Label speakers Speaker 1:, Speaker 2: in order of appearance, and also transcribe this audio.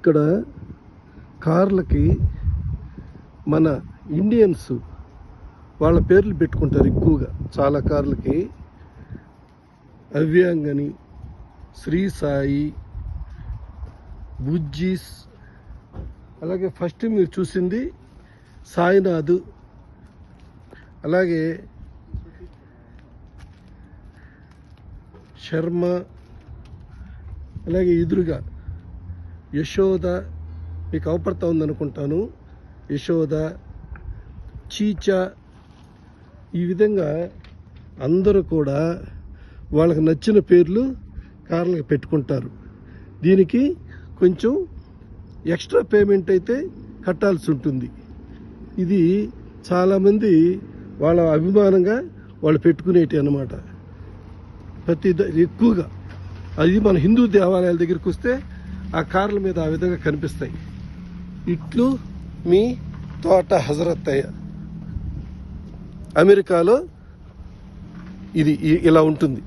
Speaker 1: ఇక్కడ కార్లకి మన ఇండియన్స్ వాళ్ళ పేర్లు పెట్టుకుంటారు ఎక్కువగా. చాలా కార్లకి అవ్యాంగని శ్రీ సాయి బుజ్జీస్ అలాగే ఫస్ట్ మీరు చూసింది సాయినాథ్ అలాగే శర్మ అలాగే ఎదురుగా యశోద మీకు అవపడతా ఉందనుకుంటాను. యశోద చీచ ఈ విధంగా అందరూ కూడా వాళ్ళకి నచ్చిన పేర్లు కార్లకు పెట్టుకుంటారు. దీనికి కొంచెం ఎక్స్ట్రా పేమెంట్ అయితే కట్టాల్సి ఉంటుంది. ఇది చాలామంది వాళ్ళ అభిమానంగా వాళ్ళు పెట్టుకునేటి అన్నమాట. ప్రతి ఎక్కువగా. అది మన హిందూ దేవాలయాల దగ్గరికి వస్తే ఆ కార్ల మీద ఆ విధంగా కనిపిస్తాయి. ఇట్లు మీ తోట హజరత్ అయ్యా. అమెరికాలో ఇది ఇలా ఉంటుంది.